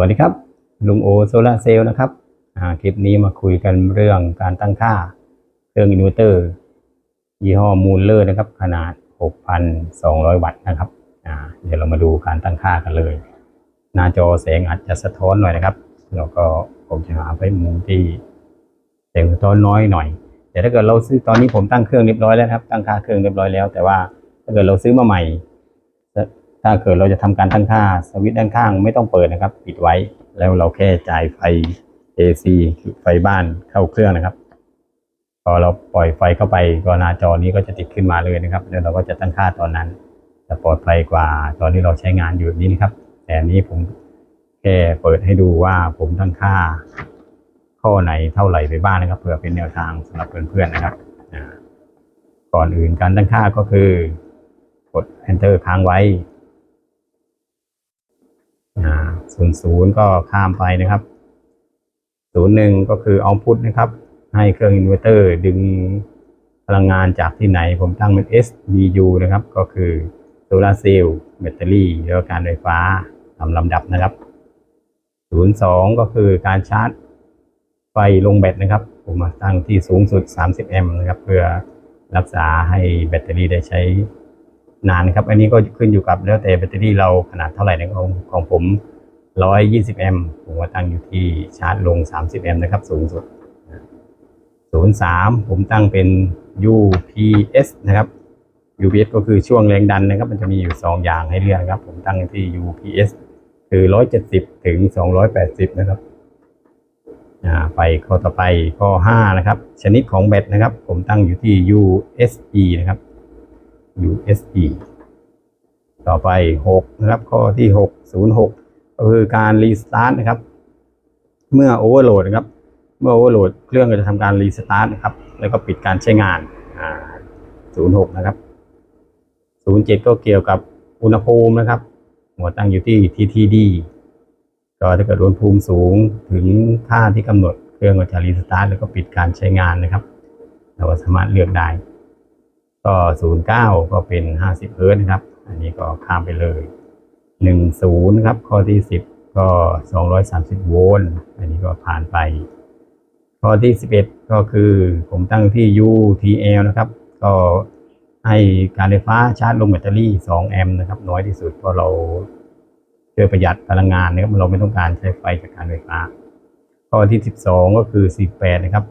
วัสดีครับ ลุงโอโซลาเซลล์นะครับคลิปนี้มาคุยกันเรื่องการตั้งค่าเครื่องอินเวอร์เตอร์ยี่ห้อมูลเลอร์นะครับ ขนาด 6,200 วัตต์นะครับเดี๋ยวเรามาดูการตั้งค่ากันเลย หน้าจอแสงอาจจะสะท้อนหน่อยนะครับ แล้วก็ผมจะหาไว้มุมที่แสงสะท้อนน้อยหน่อย แต่ถ้าเกิดเราซื้อตอนนี้ผมตั้งเครื่องเรียบร้อยแล้วครับ ตั้งค่าเครื่องเรียบร้อยแล้ว แต่ว่าถ้าเกิดเราซื้อมาใหม่ ถ้าเกิดเราจะทำการตั้งค่าสวิตช์ด้านข้างไม่ต้องเปิดนะครับ ปิดไว้แล้วเราแค่จ่ายไฟ AC คือไฟบ้านเข้าเครื่องนะครับ พอเราปล่อยไฟเข้าไปก็หน้าจอนี้ก็จะติดขึ้นมาเลยนะครับ แล้วเราก็จะตั้งค่าตอนนั้นจะปลอดภัยกว่าตอนที่เราใช้งานอยู่นี้นะครับ แต่นี้ผมแค่เปิดให้ดูว่าผมตั้งค่า ข้อไหนเท่าไหร่ไปบ้างนะครับ เพื่อเป็นแนวทางสำหรับเพื่อนๆนะครับก่อนอื่นการตั้งค่าก็คือ กด enter ค้างไว้ อ่าศูนย์ศูนย์ก็ข้ามไปนะครับศูนย์หนึ่งก็คือเอาพุทนะครับ ให้เครื่องอินเวอร์เตอร์ดึงพลังงานจากที่ไหน ผมตั้งเป็น SBU นะครับ ก็คือโซลาเซลล์แบตเตอรี่แล้วก็การไฟฟ้าตามลำดับนะครับศูนย์สองก็คือการชาร์จไฟลงแบตนะครับ ผมมาตั้งที่สูงสุด 30 แอมป์นะครับ เพื่อรักษาให้แบตเตอรี่ได้ใช้ นานครับ อันนี้ก็ขึ้นอยู่กับแล้วแต่แบตเตอรี่เราขนาดเท่าไหร่นะของของผม 120 แอมป์ผมตั้งอยู่ที่ชาร์จลง 30 แอมป์นะครับ สูงสุด 03 ผมตั้งเป็น UPS นะครับ UPS ก็คือช่วงแรงดันนะครับ มันจะมีอยู่ 2 อย่างให้เลือกครับ ผมตั้งที่ UPS คือ 170 ถึง 280 นะครับไปข้อต่อไปข้อ 5 นะครับ ชนิดของแบตนะครับ ผมตั้งอยู่ที่ USE นะครับ USE ต่อไป 6 นะครับ ข้อที่ 606 ก็คือการรีสตาร์ทนะครับ เมื่อโอเวอร์โหลดนะครับ เมื่อโอเวอร์โหลดเครื่องก็จะทำการรีสตาร์ทนะครับ แล้วก็ปิดการใช้งานอ่า06 นะครับ 07 ก็เกี่ยวกับอุณหภูมินะครับ หัวตั้งอยู่ที่ TTD ก็ถ้าเกิดอุณหภูมิสูงถึงค่าที่กำหนด เครื่องก็จะรีสตาร์ทแล้วก็ปิดการใช้งานนะครับ เราสามารถเลือกได้ ก็ 09 ก็เป็น 50เฮิรตนะครับ อันนี้ก็ข้ามไปเลย 10นะครับ ข้อที่ 10 ก็ 230 โวลต์ อันนี้ก็ผ่านไป ข้อที่ 11 ก็คือผมตั้งที่ UTL นะครับ ก็ให้การไฟฟ้าชาร์จลงแบตเตอรี่ 2 แอมป์นะครับ น้อยที่สุดเพราะเราช่วยประหยัดพลังงานนะครับ เราไม่ต้องการใช้ไฟจากการไฟฟ้า ข้อที่ 12 ก็คือ 18 นะครับ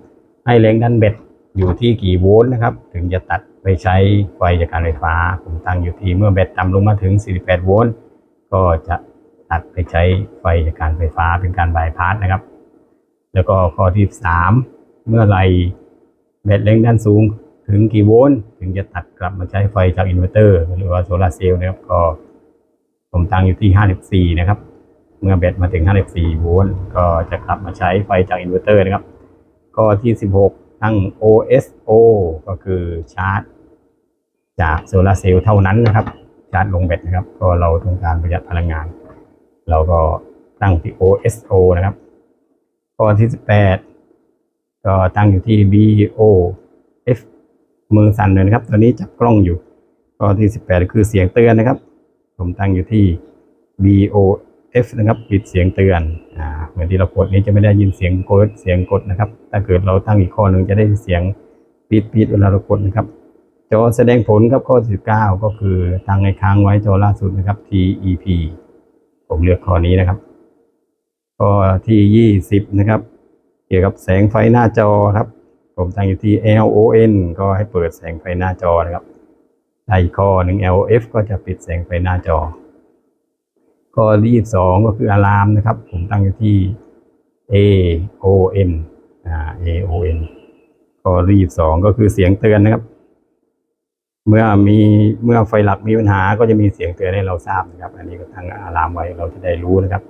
ให้แรงดันแบต อยู่ที่กี่โวลต์นะครับ ถึงจะตัดไปใช้ไฟจากการไฟฟ้า ผมตั้งอยู่ที่เมื่อแบตต่ำลงมาถึง 48 โวลต์ก็จะตัดไปใช้ไฟจากการไฟฟ้าเป็นการบายพาสนะครับ แล้วก็ข้อที่ 3 เมื่อไรแบตแรงดันสูงถึงกี่โวลต์ถึงจะตัดกลับมาใช้ไฟจากอินเวอร์เตอร์หรือว่าโซลาเซลล์นะครับก็ผมตั้งอยู่ที่ 54 นะครับ เมื่อแบตมาถึง 54 โวลต์ก็จะกลับมาใช้ไฟจากอินเวอร์เตอร์นะครับ ข้อที่ 16 ตั้ง OSO ก็คือชาร์จ จากโซลาร์เซลล์เท่านั้นนะครับ ชาร์จลงแบตนะครับ ก็เราต้องการประหยัดพลังงาน เราก็ตั้งที่ OSO นะครับข้อที่ 18 ก็ตั้งอยู่ที่ BOF มือสั่นเลยนะครับ ตอนนี้จับกล้องอยู่ ข้อที่ 18 คือเสียงเตือนนะครับ ผมตั้งอยู่ที่ BOF นะครับ ปิดเสียงเตือน อ่า เหมือนที่เรากดนี้จะไม่ได้ยินเสียงกดเสียงกดนะครับ ถ้าเกิดเราตั้งอีกข้อหนึ่งจะได้เสียงปิดปิดเวลาเรากดนะครับจอแสดงผลครับข้อ 19 ก็คือตั้งให้ค้างไว้จอล่าสุดนะครับ TEP ผมเลือกข้อนี้นะครับข้อที่ 20 นะครับ เกี่ยวกับแสงไฟหน้าจอครับ ผมตั้งอยู่ที่ LON ก็ให้เปิดแสงไฟหน้าจอนะครับได้อีกข้อหนึ่ง LF ก็จะปิดแสงไฟหน้าจอ ข้อที่22ก็คืออะลามนะครับ ผมตั้งอยู่ที่ AON อ่า AON ข้อที่22ก็คือเสียงเตือนนะครับ เมื่อมีเมื่อไฟหลักมีปัญหาก็จะมีเสียงเตือนให้เราทราบนะครับ อันนี้ก็ตั้งอะลามไว้เราจะได้รู้นะครับ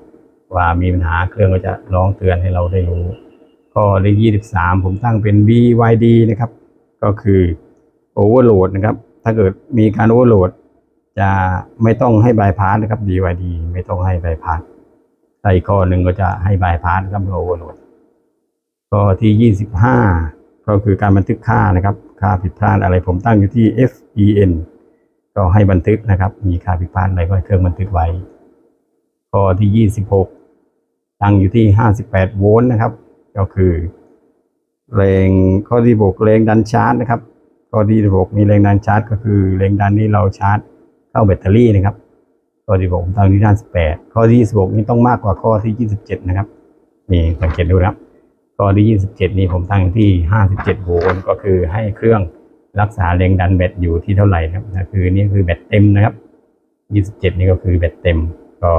ว่ามีปัญหาเครื่องก็จะร้องเตือนให้เราได้รู้ข้อที่23ผมตั้งเป็น BYD นะครับ ก็คือ Overload นะครับ ถ้าเกิดมีการ Overload จะไม่ต้องให้บายพาสนะครับ BYD ไม่ต้องให้บายพาสถ้าอีกข้อหนึ่งก็จะให้บายพาสครับเมื่อ Overload ข้อที่ 25 ก็คือการบันทึกค่านะครับ ค่าผิดพลาดอะไรผมตั้งอยู่ที่ FEN ก็ให้บันทึกนะครับ มีค่าผิดพลาดอะไรก็ให้เครื่องบันทึกไว้ ข้อที่ 26 ตั้งอยู่ที่ 58 โวลต์นะครับ ก็คือแรงข้อที่บกแรงดันชาร์จนะครับ ข้อที่บกมีแรงดันชาร์จก็คือแรงดันที่เราชาร์จ เข้าแบตเตอรี่นะครับ ข้อที่ผมตั้งที่58ข้อที่26 นี้ต้องมากกว่าข้อที่ 27 นะครับ นี่สังเกตดูนะครับ ข้อที่ 27 นี้ผมตั้งที่ 57 โวลต์ก็คือให้เครื่องรักษาแรงดันแบตอยู่ที่เท่าไหร่นะครับก็คือนี่คือแบตเต็มนะครับ 27 นี่ก็คือแบตเต็ม ก็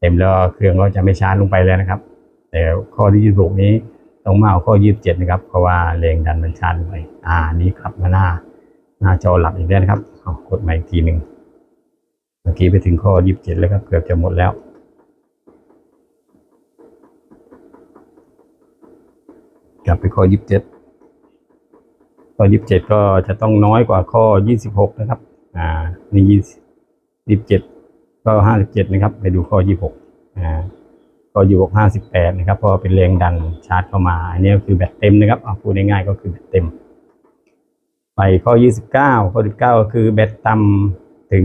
เต็มแล้วเครื่องก็จะไม่ชาร์จลงไปแล้วนะครับ แต่ข้อที่ 26 นี้ต้องมากกว่าข้อ 27 นะครับ เพราะว่าแรงดันมันชาร์จลงไป อ่า นี่ครับมาหน้า หน้าจอหลักอีกแล้วนะครับเอากดใหม่อีกทีหนึ่งเมื่อกี้ไปถึงข้อ27แล้วครับ เกือบจะหมดแล้ว กลับไปข้อ27ข้อ27ก็จะต้องน้อยกว่าข้อ26นะครับ อ่าในี่20 27ก็57นะครับ ไปดูข้อ26อ่าข้อ26 58 นะครับ เพราะเป็นแรงดันชาร์จเข้ามา อันนี้ก็คือแบตเต็มนะครับเอาพูดง่ายๆก็คือแบตเต็ม ไปข้อ 29 ข้อ 19 ก็คือแบตต่ำถึง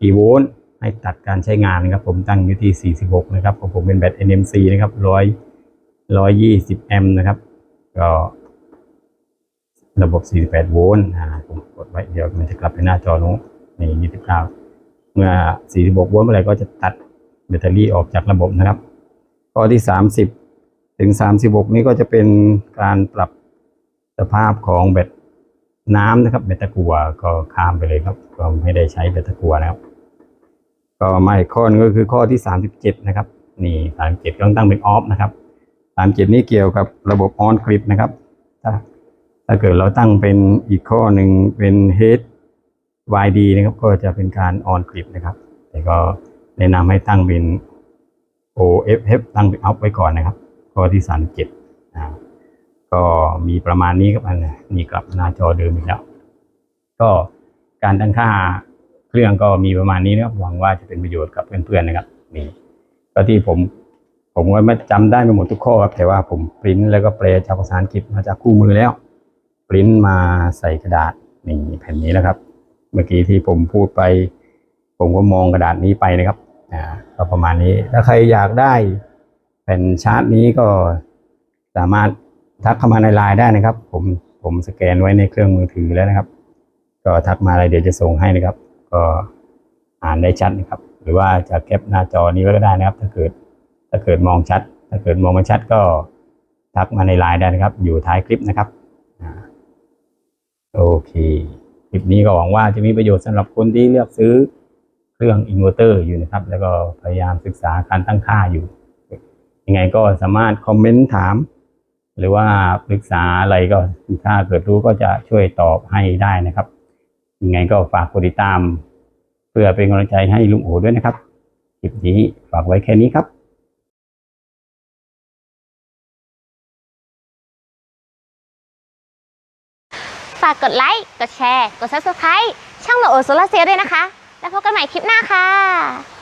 กี่โวลต์ให้ตัดการใช้งานนะครับ ผมตั้งอยู่ที่ 46 นะครับของผมเป็นแบต NMC นะครับ100 120 แอมป์นะครับ ก็ระบบ 48 โวลต์อ่าผมกดไว้เดี๋ยวมันจะกลับไปหน้าจอโน้นนี่29 เมื่อ 46 โวลต์เมื่อไหร่ก็จะตัดแบตเตอรี่ออกจากระบบนะครับ ข้อที่ 30 ถึง 36 นี้ก็จะเป็นการปรับสภาพของแบต น้ำนะครับแบตตะกัวก็ข้ามไปเลยครับ ก็ไม่ได้ใช้แบตตะกัวแล้วก็มาอีกข้อหนึงก็คือข้อที่37นะครับ นี่37ต้องตั้งเป็นออฟนะครับ37นี้เกี่ยวกับระบบออนคลิปนะครับ ถ้าถ้าเกิดเราตั้งเป็นอีกข้อหนึ่งเป็น H YD นะครับ ก็จะเป็นการออนคลิปนะครับ แต่ก็แนะนำให้ตั้งเป็น OFF ตั้งเป็นออฟไว้ก่อนนะครับ ข้อที่37อ่า ก็มีประมาณนี้ครับอันนี้นี่กลับหน้าจอเดิมอีกแล้ว ก็การตั้งค่าเครื่องก็มีประมาณนี้นะครับหวังว่าจะเป็นประโยชน์กับเพื่อนๆนะครับนี่ก็ที่ผม ผมก็ไม่จำได้ไม่หมดทุกข้อครับแต่ว่าผมปริ้นแล้วก็แปลจากภาษาอังกฤษมาจากคู่มือแล้วปริ้นมาใส่กระดาษนี่แผ่นนี้แล้วครับ เมื่อกี้ที่ผมพูดไป ผมก็มองกระดาษนี้ไปนะครับอ่าก็ประมาณนี้ ถ้าใครอยากได้แผ่นชาร์ตนี้ก็สามารถ ทักเข้ามาในไลน์ได้นะครับ ผมผมสแกนไว้ในเครื่องมือถือแล้วนะครับ ก็ทักมาอะไรเดี๋ยวจะส่งให้นะครับ ก็อ่านได้ชัดนะครับ หรือว่าจะแคปหน้าจอนี้ไว้ก็ได้นะครับ ถ้าเกิดถ้าเกิดมองชัด ถ้าเกิดมองไม่ชัดก็ทักมาในไลน์ได้นะครับ อยู่ท้ายคลิปนะครับโอเค คลิปนี้ก็หวังว่าจะมีประโยชน์สำหรับคนที่เลือกซื้อเครื่องอินเวอร์เตอร์อยู่นะครับ แล้วก็พยายามศึกษาการตั้งค่าอยู่ ยังไงก็สามารถคอมเมนต์ถาม หรือว่าปรึกษาอะไรก็ถ้าเกิดรู้ก็จะช่วยตอบให้ได้นะครับยังไงก็ฝากกดติดตาม เพื่อเป็นกำลังใจให้ลุงโอด้วยนะครับคลิปนี้ฝากไว้แค่นี้ครับฝากกดไลค์ กดแชร์ กด subscribe ช่องโนโอโซลาเซลด้วยนะคะ แล้วพบกันใหม่คลิปหน้าค่ะ